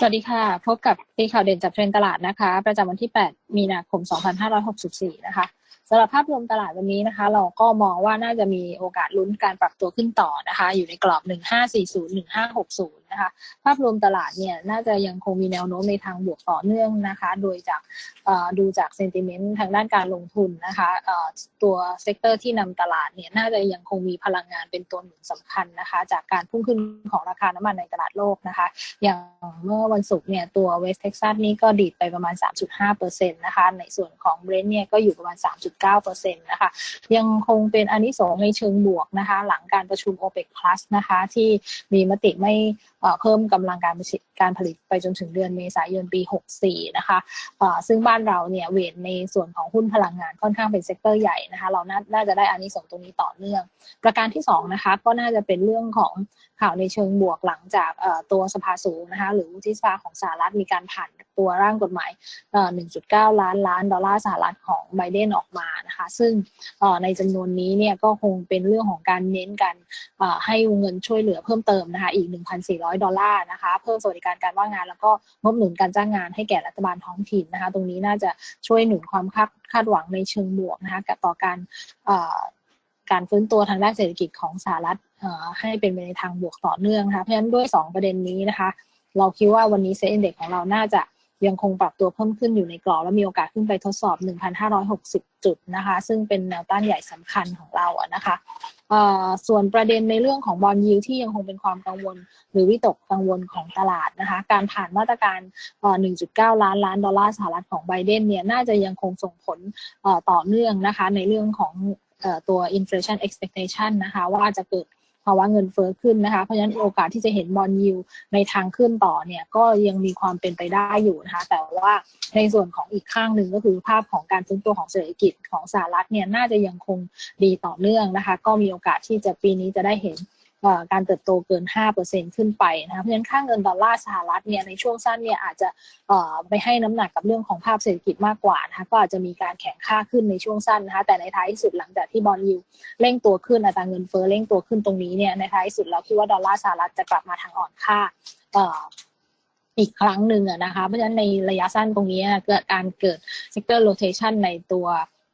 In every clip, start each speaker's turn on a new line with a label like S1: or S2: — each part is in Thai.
S1: สวัสดีค่ะ พบกับตีข่าวเด่นจากเทรนตลาดนะคะ ประจำวันที่ 8 มีนาคม 2564 นะคะสำหรับภาพรวมตลาดวันนี้นะคะ เราก็มองว่าน่าจะมีโอกาสลุ้นการปรับตัวขึ้นต่อนะคะ อยู่ในกรอบ 1540 1560นะคะ ภาพรวมตลาดเนี่ยน่าจะยังคงมีแนวโน้มในทางบวกต่อเนื่องนะคะ โดยจากดูจากเซนติเมนต์ทางด้านการลงทุนนะคะตัวเซกเตอร์ที่นำตลาดเนี่ยน่าจะยังคงมีพลังงานเป็นตัวหนุนสำคัญนะคะ จากการพุ่งขึ้นของราคาน้ำมันในตลาดโลกนะคะ อย่างเมื่อวันศุกร์เนี่ยตัวเวสเท็กซัสนี่ก็ดีดไปประมาณ 3.5%นะคะ ในส่วนของเบรนท์เนี่ยก็อยู่ประมาณ 3.9%นะคะ ยังคงเป็นอันนี้สองในเชิงบวกนะคะ หลังการประชุม OPEC Plus นะคะ ที่มีมติไม่เพิ่มกำลังการผลิต การผลิตไปจนถึงเดือนเมษายนปี 64 นะคะซึ่งบ้านเราเนี่ยเวทในส่วนของหุ้นพลังงานค่อนข้างเป็นเซกเตอร์ใหญ่นะคะเราน่าจะได้อันนี้ส่งตรงนี้ต่อเนื่อง ประการที่2นะคะก็น่าจะเป็นเรื่องของข่าวในเชิงบวกหลังจากตัวสภาสูงนะคะหรือวุฒิสภาของสหรัฐมีการผ่านตัวร่างกฎหมาย 1.9 ล้านล้านดอลลาร์สหรัฐของไบเดนออกมานะคะ ซึ่งในจำนวนนี้เนี่ยก็คงเป็นเรื่องของการเน้นกันให้เงินช่วยเหลือเพิ่มเติมนะคะอีก 1,400 ดอลลาร์นะคะเพิ่มสวัสดิการการว่างงาน แล้วก็งบหนุนการจ้างงานให้แก่รัฐบาลท้องถิ่นนะคะ ตรงนี้น่าจะช่วยหนุนความคาดคาดหวังในเชิงบวกนะคะกับต่อการการฟื้นตัวทางด้านเศรษฐกิจของสหรัฐให้เป็นไปในทางบวกต่อเนื่องนะคะเพราะฉะนั้นด้วย 2 ประเด็นนี้นะคะ เราคิดว่าวันนี้เซ็นเด็กของเราน่าจะ ยังคงปรับตัวเพิ่มขึ้นอยู่ในกรอบและมีโอกาสขึ้นไปทดสอบ 1,560 จุดนะคะ ซึ่งเป็นแนวต้านใหญ่สำคัญของเราอะนะคะส่วนประเด็นในเรื่องของบอลยิวที่ยังคงเป็นความกังวล หรือวิตกกังวลของตลาดนะคะ การผ่านมาตรการ 1.9 ล้านล้านดอลลาร์สหรัฐของไบเดนเนี่ยน่าจะยังคงส่งผลต่อเนื่องนะคะในเรื่องของตัว inflation expectation นะคะ ว่าจะเกิด ภาวะเงินเฟ้อขึ้นนะคะ เพราะฉะนั้นโอกาสที่จะเห็นบอลยิวในทางขึ้นต่อเนี่ยก็ยังมีความเป็นไปได้อยู่นะคะ แต่ว่าในส่วนของอีกข้างหนึ่งก็คือภาพของการฟื้นตัวของเศรษฐกิจของสหรัฐเนี่ยน่าจะยังคงดีต่อเนื่องนะคะ ก็มีโอกาสที่จะปีนี้จะได้เห็น การเติบโตเกิน 5%ขึ้นไปนะคะเพราะฉะนั้นค่าเงินดอลลาร์สหรัฐเนี่ยในช่วงสั้นเนี่ยอาจจะไปให้น้ำหนักกับเรื่องของภาพเศรษฐกิจมากกว่านะคะก็อาจจะมีการแข่งค่าขึ้นในช่วงสั้นนะคะแต่ในท้ายที่สุดหลังจากที่บอลยูเร่งตัวขึ้นอัตราเงินเฟ้อเร่งตัวขึ้นตรงนี้เนี่ยในท้ายที่สุดแล้วคิดว่าดอลลาร์สหรัฐจะกลับมาทางอ่อนค่าอีกครั้งหนึ่งนะคะเพราะฉะนั้นในระยะสั้นตรงนี้เกิดการเกิด sector rotation ในตัว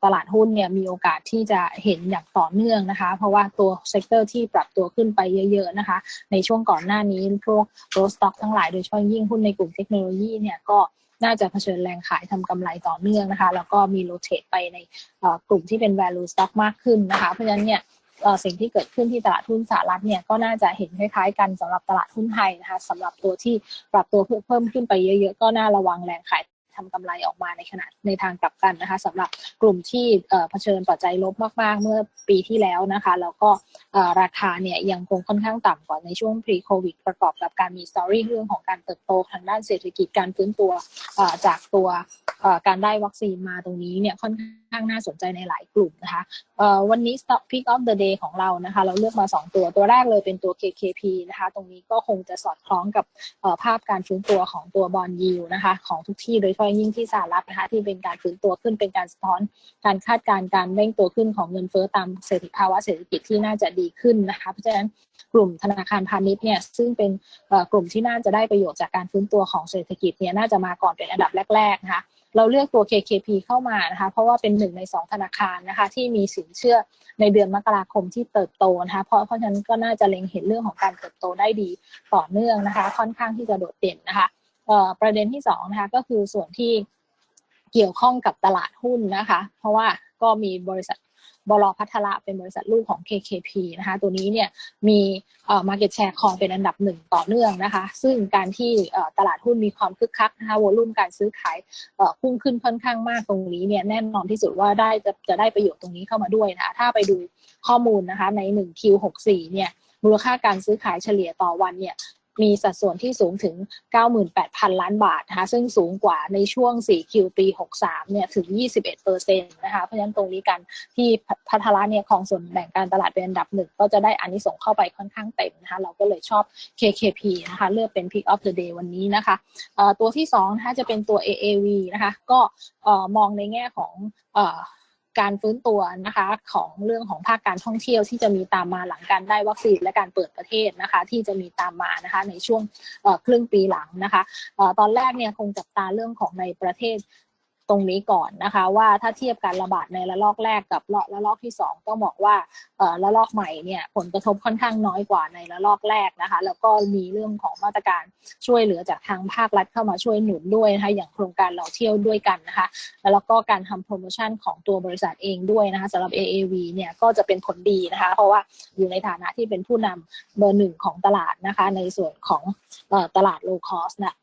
S1: ตลาดหุ้นเนี่ยมีโอกาสที่จะเห็นอย่างต่อเนื่องนะคะ เพราะว่าตัวเซกเตอร์ที่ปรับตัวขึ้นไปเยอะๆนะคะ ในช่วงก่อนหน้านี้พวกโรสต็อกทั้งหลายโดยเฉพาะยิ่งหุ้นในกลุ่มเทคโนโลยีเนี่ยก็น่าจะเผชิญแรงขายทำกำไรต่อเนื่องนะคะ แล้วก็มีโรเตทไปในกลุ่มที่เป็น value stock มากขึ้นนะคะ เพราะฉะนั้นเนี่ยสิ่งที่เกิดขึ้นที่ตลาดหุ้นสหรัฐเนี่ยก็น่าจะเห็นคล้ายๆ กันสำหรับตลาดหุ้นไทยนะคะสำหรับตัวที่ปรับตัวเพิ่มขึ้นไปเยอะ ๆ ก็น่าระวังแรงขาย ทำกำไรออกมาในขณะในทางกลับกันนะคะสำหรับกลุ่มที่เผชิญปัจจัยลบมากๆ เมื่อปีที่แล้วนะคะ แล้วก็ราคาเนี่ยยังคงค่อนข้างต่ำกว่าในช่วง pre covid ประกอบกับการมีสตอรี่เรื่องของการเติบโตทางด้านเศรษฐกิจการฟื้นตัวจากตัวการได้วัคซีนมาตรงนี้เนี่ยค่อนข้าง น่าสนใจในหลายกลุ่มนะคะวันนี้ Stock Pick of the Day ของเรานะคะ เราเลือกมา 2 ตัวตัวแรกเลยเป็นตัว KKP นะคะ ตรงนี้ก็คงจะสอดคล้องกับภาพการฟื้นตัวของตัวบอลยิวนะคะ ของทุกที่โดยเฉพาะยิ่งที่สหรัฐนะคะที่เป็นการฟื้นตัวขึ้นเป็นการสะท้อน การคาดการณ์การเร่งตัวขึ้นของเงินเฟ้อตามเศรษฐภาวะเศรษฐกิจที่น่าจะดีขึ้นนะคะเพราะฉะนั้นกลุ่มธนาคารพาณิชย์เนี่ยซึ่งเป็นกลุ่มที่น่าจะได้ประโยชน์จากการฟื้นตัวของเศรษฐกิจเนี่ยน่าจะมาก่อนเป็นอันดับแรกๆนะคะ เราเลือกตัว KKP เข้ามานะคะเพราะว่าเป็นหนึ่งในสองธนาคารนะคะที่มีสินเชื่อในเดือนมกราคมที่เติบโตนะคะเพราะเพราะฉะนั้นก็น่าจะเล็งเห็นเรื่องของการเติบโตได้ดีต่อเนื่องนะคะ ค่อนข้างที่จะโดดเด่นนะคะประเด็นที่2นะคะก็คือส่วนที่เกี่ยวข้องกับตลาดหุ้นนะคะ เพราะว่าก็มีบริษัท บลพัทละเป็นบริษัทลูกของ KKP นะคะตัวนี้เนี่ยมีเอ่อ market share คองเป็นอันดับหนึ่งต่อเนื่องนะคะซึ่งการที่ตลาดหุ้นมีความคึกคักนะคะวอลุ่มการซื้อขายพุ่งขึ้นค่อนข้างมากตรงนี้เนี่ยแน่นอนที่สุดว่าได้จะจะได้ประโยชน์ตรงนี้เข้ามาด้วยนะคะถ้าไปดูข้อมูลนะคะใน 1Q64 เนี่ยมูลค่าการซื้อขายเฉลี่ยต่อวันเนี่ย มีสัดส่วนที่สูงถึง 98,000 ล้านบาทนะคะซึ่งสูงกว่าในช่วง 4Q ปี 63 เนี่ยถึง 21เปอร์เซ็นต์นะคะเพราะฉะนั้นตรงนี้กันที่พัทละเนี่ยของส่วนแบ่งการตลาดเป็นอันดับหนึ่งก็จะได้อันนี้ส่งเข้าไปค่อนข้างเต็มนะคะเราก็เลยชอบ KKP นะคะเลือกเป็น Pick of the Day วันนี้นะคะตัวที่2นะคะจะเป็นตัว AAV นะคะก็มองในแง่ของ การฟื้นตัวนะคะ ของเรื่องของภาคการท่องเที่ยวที่จะมีตามมาหลังการได้วัคซีนและการเปิดประเทศนะคะ ที่จะมีตามมานะคะ ในช่วงครึ่งปีหลังนะคะตอนแรกเนี่ยคงจับตาเรื่องของในประเทศ รงนี้ก่อนนะคะ ว่าถ้าเทียบการระบาดในระลอกแรกกับระลอกที่ 2 ต้องบอกว่าระลอกใหม่เนี่ยผลกระทบค่อนข้างน้อยกว่าในระลอกแรกนะคะ แล้วก็มีเรื่องของมาตรการช่วยเหลือจากทางภาครัฐเข้ามาช่วยหนุนด้วยนะคะอย่างโครงการเราเที่ยวด้วยกันนะคะ แล้วก็การทำโปรโมชั่นของตัวบริษัทเองด้วยนะคะสำหรับ AAV เนี่ยก็จะเป็นผลดีนะคะ เพราะว่าอยู่ในฐานะที่เป็นผู้นำเบอร์หนึ่งของตลาดนะคะ ในส่วนของตลาดโลคอสนะ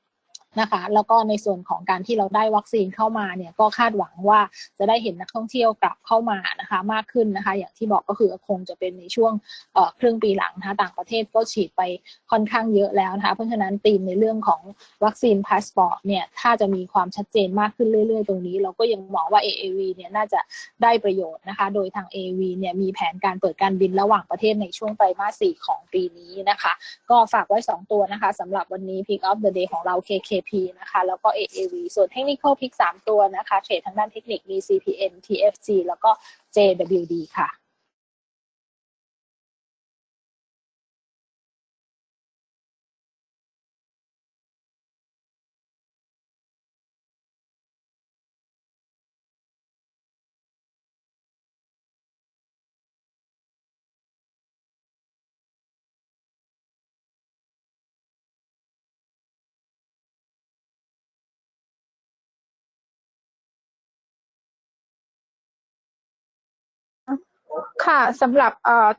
S1: นะคะ แล้วก็ในส่วนของการที่เราได้วัคซีนเข้ามาเนี่ยก็คาดหวังว่าจะได้เห็นนักท่องเที่ยวกลับเข้ามานะคะมากขึ้นนะคะ อย่างที่บอกก็คือคงจะเป็นในช่วงครึ่งปีหลังนะคะต่างประเทศก็ฉีดไปค่อนข้างเยอะแล้วนะคะ เพราะฉะนั้นธีมในเรื่องของวัคซีนพาสปอร์ตเนี่ยถ้าจะมีความชัดเจนมากขึ้นเรื่อย ๆ ตรงนี้ เราก็ยังมองว่า AAV เนี่ยน่าจะได้ประโยชน์นะคะ โดยทาง AAV เนี่ยมีแผนการเปิดการบินระหว่างประเทศในช่วงไตรมาสสี่ของปีนี้นะคะ ก็ฝากไว้ 2 ตัวนะคะสำหรับวันนี้ Pick of the Day ของเรา KK AP นะคะ แล้วก็ AAV ส่วน Technical Pick 3 ตัวนะคะ เทรดทางด้านเทคนิคมี CPN TFG แล้วก็ JWD ค่ะ
S2: ค่ะสำหรับ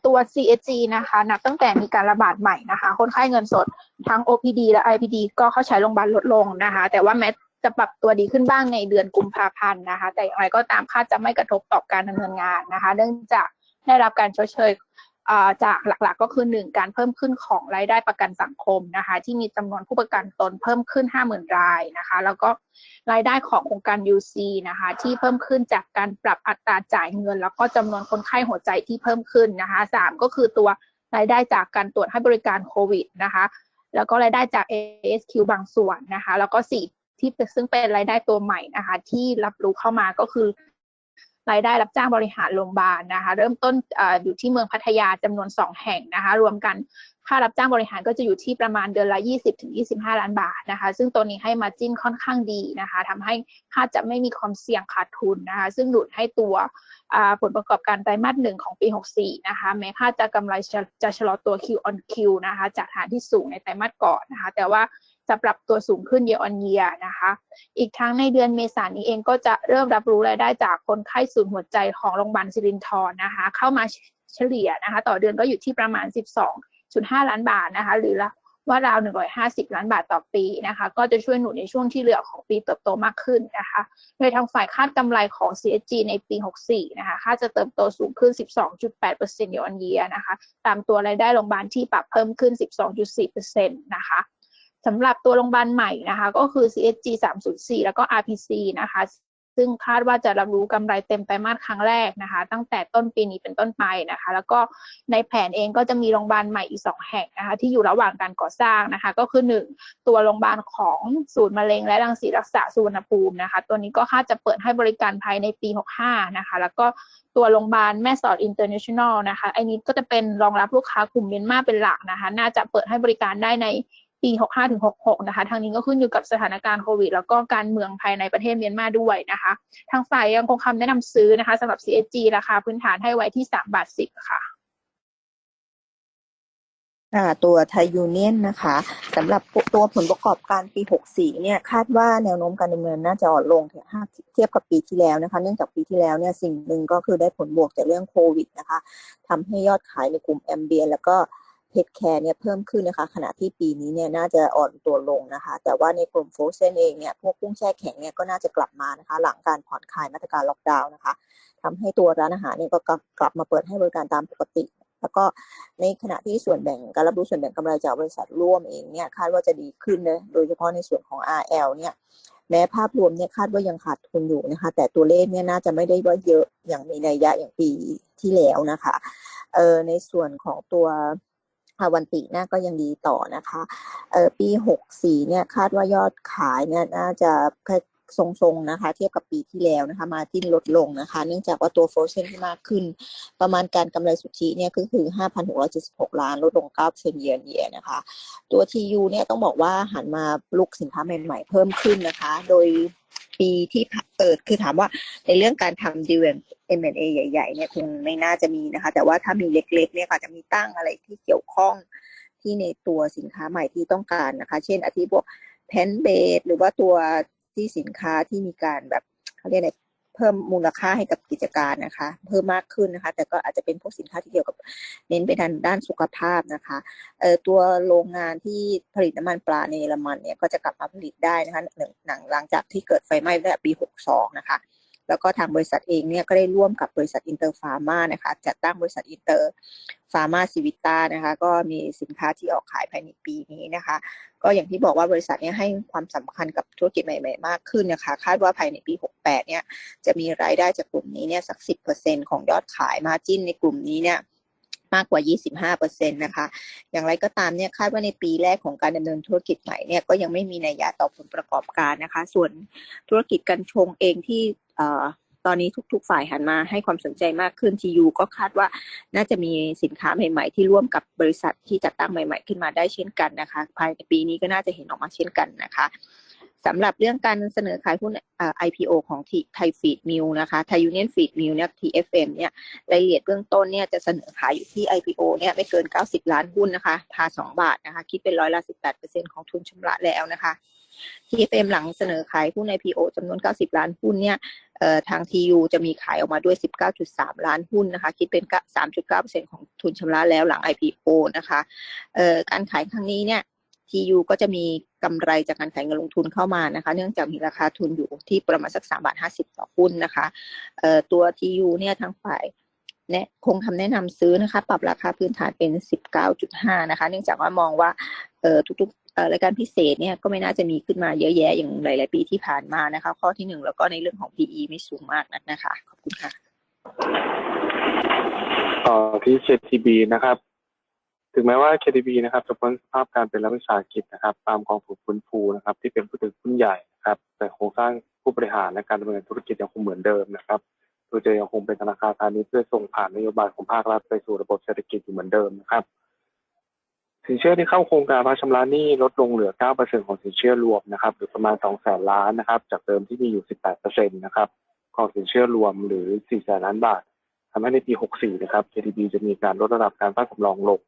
S2: ตัว CSG นะคะ นับตั้งแต่มีการระบาดใหม่นะคะ คนไข้เงินสดทั้ง OPD และ IPD ก็เข้าใช้โรงพยาบาลลดลงนะคะ แต่ว่าแม้จะปรับตัวดีขึ้นบ้างในเดือนกุมภาพันธ์นะคะ แต่อย่างไรก็ตามคาดจะไม่กระทบต่อการดำเนินงานนะคะ เนื่องจากได้รับการชดเชย จากหลักๆก็คือ 1 การเพิ่มขึ้นของรายได้ประกันสังคมนะคะที่มีจำนวนผู้ประกันตนเพิ่มขึ้น 50,000 รายนะคะแล้วก็รายได้ของโครงการ UC นะคะที่เพิ่มขึ้นจากการปรับอัตราจ่ายเงิน แล้วก็จำนวนคนไข้หัวใจที่เพิ่มขึ้นนะคะ3ก็คือตัวรายได้จากการตรวจให้บริการโควิดนะคะแล้วก็รายได้จาก ASQ บางส่วนนะคะแล้วก็4ที่ซึ่งเป็นรายได้ตัวใหม่นะคะที่รับรู้เข้ามาก็คือ รายได้รับจ้างบริหารโรงพยาบาลนะคะ เริ่มต้นออยู่ที่เมืองพัทยาจำนวน 2 แห่งนะคะ รวมกันค่ารับจ้างบริหารก็จะอยู่ที่ประมาณเดือนละ 20-25 ล้านบาทนะคะ ซึ่งตัวนี้ให้มาจิ้นค่อนข้างดีนะคะทำให้ค่าจะไม่มีความเสี่ยงขาดทุนนะคะ ซึ่งหลุดให้ตัวผลประกอบการไตรมาสหนึ่งของปี 64 นะคะ แม้ค่าจะกำไรจะชะลอตัว Q on Q นะคะ จากฐานที่สูงในไตรมาสก่อนนะคะ แต่ว่า จะปรับตัวสูงขึ้น year on year นะคะ อีกทั้งในเดือนเมษายนนี้เองก็จะเริ่มรับรู้รายได้จากคนไข้สูนหัวใจของโรงพยาบาลสิรินทรนะคะ เข้ามาเฉลี่ยนะคะ ต่อเดือนก็อยู่ที่ประมาณ 12.5 ล้านบาทนะคะ หรือละว่าราว 150 ล้านบาทต่อปีนะคะ ก็จะช่วยหนุนในช่วงที่เหลือของปีเติบโตมากขึ้นนะคะ โดยทางฝ่ายคาดกำไรของ CSG ในปี 64 นะคะคาดจะเติบโตสูงขึ้น 12.8% year on year นะคะ ตามตัวรายได้โรงพยาบาลที่ปรับเพิ่มขึ้น 12.4%นะคะ สำหรับตัวโรงพยาบาลใหม่นะคะก็คือ CSG 304 แล้วก็ RPC นะคะ ซึ่งคาดว่าจะรับรู้กำไรเต็มไตรมาสครั้งแรกนะคะ ตั้งแต่ต้นปีนี้เป็นต้นไปนะคะ แล้วก็ในแผนเองก็จะมีโรงพยาบาลใหม่อีก 2 แห่งนะคะ ที่อยู่ระหว่างการก่อสร้างนะคะ ก็คือ 1 ตัวโรงพยาบาลของศูนย์มะเร็งและรังสีรักษาสุวรรณภูมินะคะ ตัวนี้ก็คาดจะเปิดให้บริการภายในปี 65 นะคะ แล้วก็ตัวโรงพยาบาลแม่สอดอินเตอร์เนชั่นแนลนะคะไอ้นี้ก็จะเป็นรองรับลูกค้ากลุ่มเมียนมาเป็นหลักนะคะ น่าจะเปิดให้บริการได้ใน ปี 65ถึง66 นะคะ ทางนี้ก็ขึ้นอยู่กับสถานการณ์โควิด แล้วก็การเมืองภายในประเทศเมียนมาด้วยนะคะ ทางฝ่ายยังคงคำแนะนำซื้อนะคะสำหรับ CSG ราคาพื้นฐานให้ไว้ที่ 3 บาท 10 ค่ะ
S3: ตัวไทยยูเนียนนะคะสำหรับตัวผลประกอบการปี 64 เนี่ยคาดว่าแนวโน้มการดำเนินน่าจะอ่อนลงเทียบกับปีที่แล้วนะคะ เนื่องจากปีที่แล้วเนี่ยสิ่งหนึ่งก็คือได้ผลบวกจากเรื่องโควิดนะคะทำให้ยอดขายในกลุ่มแอมเบียแล้วก็ เพชแคร์เนี่ยเพิ่มขึ้นนะคะ ขณะที่ปีนี้เนี่ยน่าจะอ่อนตัวลงนะคะ แต่ว่าในกลุ่มโฟเซนเองเนี่ยพวกกุ้งแช่แข็งเนี่ยก็น่าจะกลับมานะคะ หลังการผ่อนคลายมาตรการล็อกดาวน์นะคะทำให้ตัวร้านอาหารเนี่ยก็กลับมาเปิดให้บริการตามปกติ แล้วก็ในขณะที่ส่วนแบ่งการรับรู้ส่วนแบ่งกำไรจากบริษัทร่วมเองเนี่ยคาดว่าจะดีขึ้นนะโดยเฉพาะในส่วนของ RL เนี่ยแม้ภาพรวมเนี่ยคาดว่ายังขาดทุนอยู่นะคะ แต่ตัวเลขเนี่ยน่าจะไม่ได้ว่าเยอะอย่างในนัยยะอย่างปีที่แล้วนะคะเออในส่วนของตัว วันติน่าก็ยังดีต่อนะคะเออปี64เนี่ยคาดว่ายอดขายเนี่ยน่าจะทรงๆนะคะ เทียบกับปีที่แล้วนะคะ มาจิ้นลดลงนะคะ เนื่องจากว่าตัวโฟลเซนที่มากขึ้น ประมาณการกำไรสุทธิเนี่ยก็คือ 5,676 ล้านลดลง9เซนเยียนเยียนะคะ ตัว TU เนี่ยต้องบอกว่าหันมาลุกสินค้าใหม่ๆเพิ่มขึ้นนะคะ โดย ปีที่เปิดคือถามว่าในเรื่องการทำดีเวนเอใหญ่ๆเนี่ยคงไม่น่าจะมีนะคะ แต่ว่าถ้ามีเล็กๆเนี่ยค่ะจะมีตั้งอะไรที่เกี่ยวข้องที่ในตัวสินค้าใหม่ที่ต้องการนะคะ เช่นอาทิพวกแพนเบดหรือว่าตัวที่สินค้าที่มีการแบบเขาเรียกอะไร เพิ่มมูลค่าให้กับกิจการนะคะ เพิ่มมากขึ้นนะคะ แต่ก็อาจจะเป็นพวกสินค้าที่เกี่ยวกับเน้นไปทางด้านสุขภาพนะคะเอ่อตัวโรงงานที่ผลิตน้ำมันปลาในเยอรมันเนี่ยก็จะกลับมาผลิตได้นะคะหนึ่งหนังหลังจากที่เกิดไฟไหม้ตั้งแต่ปี 62 นะคะ แล้วก็ทางบริษัทเองเนี่ยก็ได้ร่วมกับบริษัทอินเตอร์ฟาร์มานะคะจัดตั้งบริษัทอินเตอร์ฟาร์มาซิวิต้านะคะก็มีสินค้าที่ออกขายภายในปีนี้นะคะ ก็อย่างที่บอกว่าบริษัทเนี้ให้ความสำคัญกับธุรกิจใหม่ๆมากขึ้นนะคะ คาดว่าภายในปี 68 เนี่ยจะมีรายได้จากกลุ่มนี้เนี่ยสัก 10%ของยอดขายมาจิ้นในกลุ่มนี้เนี่ยมากกว่า 25%นะคะ อย่างไรก็ตามเนี่ยคาดว่าในปีแรกของการดำเนินธุรกิจใหม่เนี่ยก็ยังไม่มีนัยยะต่อผลประกอบการนะคะ ส่วนธุรกิจกัญชงเองที่ ตอนนี้ทุก ๆ ฝ่ายหันมาให้ความสนใจมากขึ้น TU ก็คาดว่าน่าจะมีสินค้าใหม่ ๆ ที่ร่วมกับบริษัทที่จัดตั้งใหม่ ๆ ขึ้นมาได้เช่นกันนะคะ ภายในปีนี้ก็น่าจะเห็นออกมาเช่นกันนะคะสำหรับเรื่องการเสนอขายหุ้น IPO ของไทยฟีดมิลนะคะไทยยูเนียนฟีดมิลเนี่ย TFM เนี่ยรายละเอียดเบื้องต้นเนี่ยจะเสนอขายอยู่ที่ IPO เนี่ยไม่เกิน 90 ล้านหุ้นนะคะพา2บาทนะคะ คิดเป็นร้อยละ 18%ของทุนชำระแล้วนะคะ TFM หลังเสนอขายหุ้น IPO จำนวน 90 ล้านหุ้นเนี่ยทาง TU จะมีขายออกมาด้วย 19.3 ล้านหุ้นนะคะ คิดเป็น 3.9%ของทุนชำระแล้วหลัง IPO นะคะการขายครั้งนี้เนี่ย TU ก็จะมีกำไรจากการขายเงินลงทุนเข้ามานะคะ เนื่องจากมีราคาทุนอยู่ที่ประมาณสัก3บาท50 ต่อหุ้นนะคะตัว TU เนี่ยทางฝ่ายนะคงทำแนะนำซื้อนะคะ ปรับราคาพื้นฐานเป็น 19.5 นะคะ เนื่องจากว่ามองว่าเอ่อทุกๆ รายการพิเศษเนี่ยก็ไม่น่าจะมีขึ้นมาเยอะแยะอย่างหลาย ๆ ปีที่ผ่านมานะคะ ข้อที่หนึ่งแล้วก็ในเรื่องของ PE ไม่สูงมากนักนะคะ ขอบคุณค่ะ
S4: ต่อที่ KTB นะครับ ถึงแม้ว่า KTB นะครับจะพ้นสภาพการเป็นรัฐวิสาหกิจนะครับ ตามกองทุนฟื้นฟูนะครับ ที่เป็นผู้ถือหุ้นใหญ่นะครับ แต่โครงสร้างผู้บริหารและการดำเนินธุรกิจยังคงเหมือนเดิมนะครับโดยจะยังคงเป็นธนาคารพาณิชย์เพื่อส่งผ่านนโยบายของภาครัฐไปสู่ระบบเศรษฐกิจอยู่เหมือนเดิมนะครับ สินเชื่อที่เข้าโครงการพักชำระหนี้ลดลงเหลือ 9%ของสินเชื่อรวมนะครับหรือประมาณ 2 แสนล้านนะครับ จากเดิมที่มีอยู่ 18%นะครับของสินเชื่อรวมหรือ 4 แสนล้านบาททำให้ในปี 64 นะครับ KTB จะมีการลดระดับการตั้งสำรองลง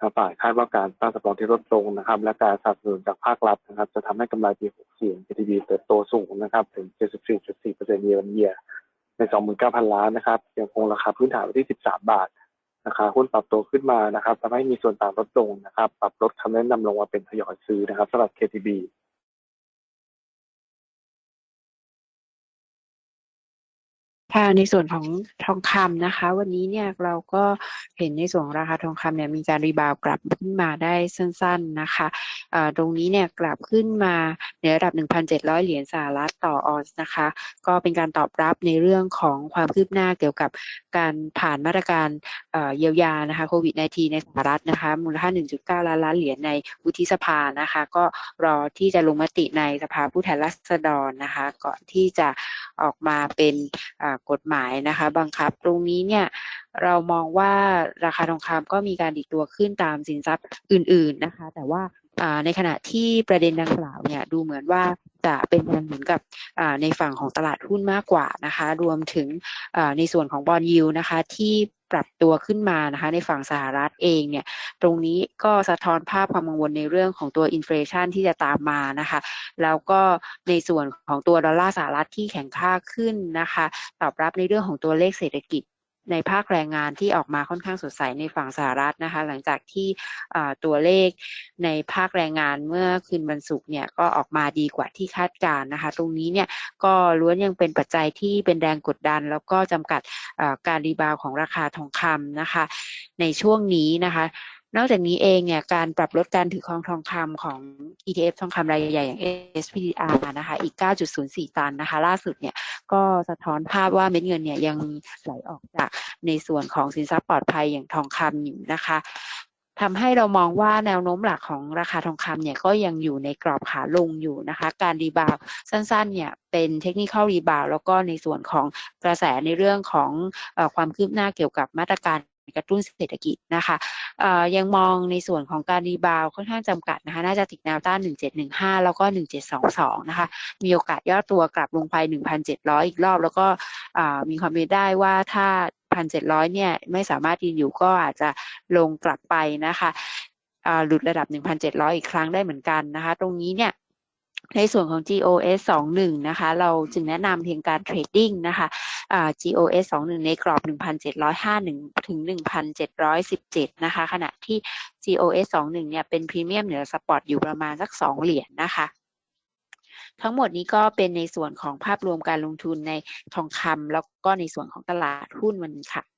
S4: ทางฝ่ายคาดว่าการตั้งสำรองที่ลดลงนะครับ และการสนับสนุนจากภาครัฐนะครับ จะทำให้กำไรปี 64 KTB เติบโตสูงนะครับถึง 74.4%เยียร์เยียใน 29,000 ล้านนะครับยังคงราคาพื้นฐานไว้ที่ 13 บาท ราคาหุ้นปรับตัวขึ้นมานะครับทำให้มีส่วนต่างลดลงนะครับ ปรับลดคำแนะนำลงมาเป็นทยอยซื้อนะครับสำหรับ KTB
S5: ค่ะในส่วนของทองคำนะคะ วันนี้เนี่ยเราก็เห็นในส่วนราคาทองคำเนี่ยมีการรีบาวด์กลับขึ้นมาได้สั้น ๆนะคะ ตรงนี้เนี่ยกลับขึ้นมาในระดับ 1,700 เหรียญสหรัฐต่อออนซ์นะคะ ก็เป็นการตอบรับในเรื่องของความคืบหน้าเกี่ยวกับการผ่านมาตรการเยียวยานะคะโควิด -19 ในสหรัฐนะคะ มูลค่า 1.9 ล้านล้านเหรียญในวุฒิสภานะคะ ก็รอที่จะลงมติในสภาผู้แทนราษฎรนะคะ ก่อนที่จะออกมาเป็นกฎหมายนะคะบังคับตรงนี้เนี่ยเรามองว่าราคาทองคำก็มีการดิดตัวขึ้นตามสินทรัพย์อื่น ๆนะคะ แต่ว่า ในขณะที่ประเด็นดังกล่าวเนี่ยดูเหมือนว่าจะเป็นการเหมือนกับในฝั่งของตลาดหุ้นมากกว่านะคะ รวมถึงในส่วนของบอลยูนะคะที่ปรับตัวขึ้นมานะคะในฝั่งสหรัฐเองเนี่ยตรงนี้ก็สะท้อนภาพความกังวลในเรื่องของตัวอินฟลชันที่จะตามมานะคะแล้วก็ในส่วนของตัวดอลลาร์สหรัฐที่แข็งค่าขึ้นนะคะ ตอบรับในเรื่องของตัวเลขเศรษฐกิจ ในภาคแรงงานที่ออกมาค่อนข้างสดใสในฝั่งสหรัฐนะคะ หลังจากที่ตัวเลขในภาคแรงงานเมื่อคืนวันศุกร์เนี่ยก็ออกมาดีกว่าที่คาดการณ์นะคะ ตรงนี้เนี่ยก็ล้วนยังเป็นปัจจัยที่เป็นแรงกดดัน แล้วก็จำกัดการรีบาวของราคาทองคำนะคะ ในช่วงนี้นะคะ นอกจากนี้เองเนี่ยการปรับลดการถือครองทองคำของ ETF ทองคำรายใหญ่อย่าง SPDR นะคะอีก 9.04 ตันนะคะ ล่าสุดเนี่ยก็สะท้อนภาพว่าเม็ดเงินเนี่ยยังไหลออกจากในส่วนของสินทรัพย์ปลอดภัยอย่างทองคำอยู่นะคะทำให้เรามองว่าแนวโน้มหลักของราคาทองคำเนี่ยก็ยังอยู่ในกรอบขาลงอยู่นะคะ การรีบาวสั้นๆเนี่ยเป็นเทคนิคอลรีบาวแล้วก็ในส่วนของกระแสในเรื่องของอความคืบหน้าเกี่ยวกับมาตรการ กระตุ้นเศรษฐกิจนะคะเอ่อยังมองในส่วนของการรีบาวค่อนข้างจำกัดนะคะ น่าจะติดแนวต้าน 1715 แล้วก็ 1722 นะคะ มีโอกาสย่อตัวกลับลงไป 1,700 อีกรอบ แล้วก็มีความเป็นได้ว่าถ้า 1,700 เนี่ย ไม่สามารถยืนอยู่ก็อาจจะลงกลับไปนะคะหลุดระดับ 1,700 อีกครั้งได้เหมือนกันนะคะ ตรงนี้เนี่ย ในส่วนของ GOS 21 นะคะ เราจึงแนะนำเพียงการเทรดดิ้งนะคะอ่า GOS 21 ในกรอบ 1,751ถึง 1,717 นะคะ ขณะที่ GOS 21 เนี่ย เป็นพรีเมียมเหนือสปอตอยู่ประมาณสัก 2 เหรียญนะคะทั้งหมดนี้ก็เป็นในส่วนของภาพรวมการลงทุนในทองคำแล้วก็ในส่วนของตลาดหุ้นวันนี้ค่ะ